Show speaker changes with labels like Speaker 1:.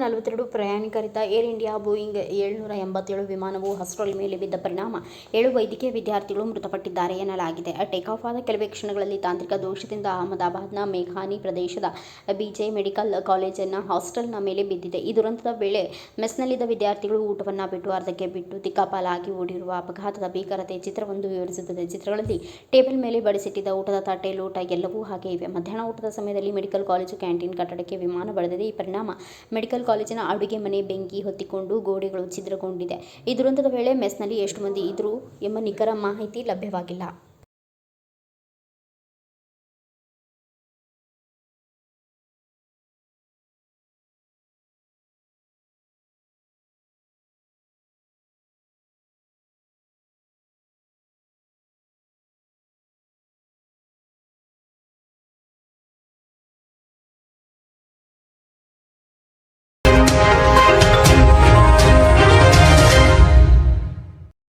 Speaker 1: ನಲವತ್ತೆರಡು ಪ್ರಯಾಣಿಕರಿದ್ದ air India Boeing ಏಳುನೂರ ಎಂಬತ್ತೇಳು ವಿಮಾನವು ಹಾಸ್ಟೆಲ್ ಮೇಲೆ ಬಿದ್ದ ಪರಿಣಾಮ ಏಳು ವೈದ್ಯಕೀಯ ವಿದ್ಯಾರ್ಥಿಗಳು ಮೃತಪಟ್ಟಿದ್ದಾರೆ ಎನ್ನಲಾಗಿದೆ. ಆಫ್ ಆದ ಕೆಲವೇ ಕ್ಷಣಗಳಲ್ಲಿ ತಾಂತ್ರಿಕ ದೋಷದಿಂದ ಅಹಮದಾಬಾದ್ನ ಮೇಘಾನಿ ಪ್ರದೇಶದ ಬಿಜೆ ಮೆಡಿಕಲ್ ಕಾಲೇಜಿನ ಹಾಸ್ಟೆಲ್ನ ಮೇಲೆ ಬಿದ್ದಿದೆ. ಈ ದುರಂತದ ವೇಳೆ ಮೆಸ್ನಲ್ಲಿದ್ದ ವಿದ್ಯಾರ್ಥಿಗಳು ಊಟವನ್ನು ಬಿಟ್ಟು ಅರ್ಧಕ್ಕೆ ಬಿಟ್ಟು ದಿಕ್ಕಾಪಾಲಾಗಿ ಓಡಿರುವ ಅಪಘಾತದ ಭೀಕರತೆ ಚಿತ್ರವೊಂದು ವಿವರಿಸುತ್ತದೆ. ಚಿತ್ರಗಳಲ್ಲಿ ಟೇಬಲ್ ಮೇಲೆ ಬಡಿಸಿಟ್ಟಿದ್ದ ಊಟದ ತಟ್ಟೆ, ಲೋಟ ಎಲ್ಲವೂ ಹಾಗೆ ಇವೆ. ಮಧ್ಯಾಹ್ನ ಊಟದ ಸಮಯದಲ್ಲಿ ಮೆಡಿಕಲ್ ಕಾಲೇಜು ಕ್ಯಾಂಟೀನ್ ಕಟ್ಟಡಕ್ಕೆ ವಿಮಾನ ಬಡಿದಿದೆ. ಈ ಪರಿಣಾಮ ಮೆಡಿಕಲ್ ಕಾಲೇಜಿನ ಅಡುಗೆ ಮನೆ ಬೆಂಕಿ ಹೊತ್ತಿಕೊಂಡು ಗೋಡೆಗಳು ಛಿದ್ರಗೊಂಡಿದೆ. ಈ ದುರಂತದ ವೇಳೆ ಮೆಸ್ನಲ್ಲಿ ಎಷ್ಟು ಮಂದಿ ಇದ್ರು ಎಂಬ ನಿಖರ ಮಾಹಿತಿ ಲಭ್ಯವಾಗಿಲ್ಲ.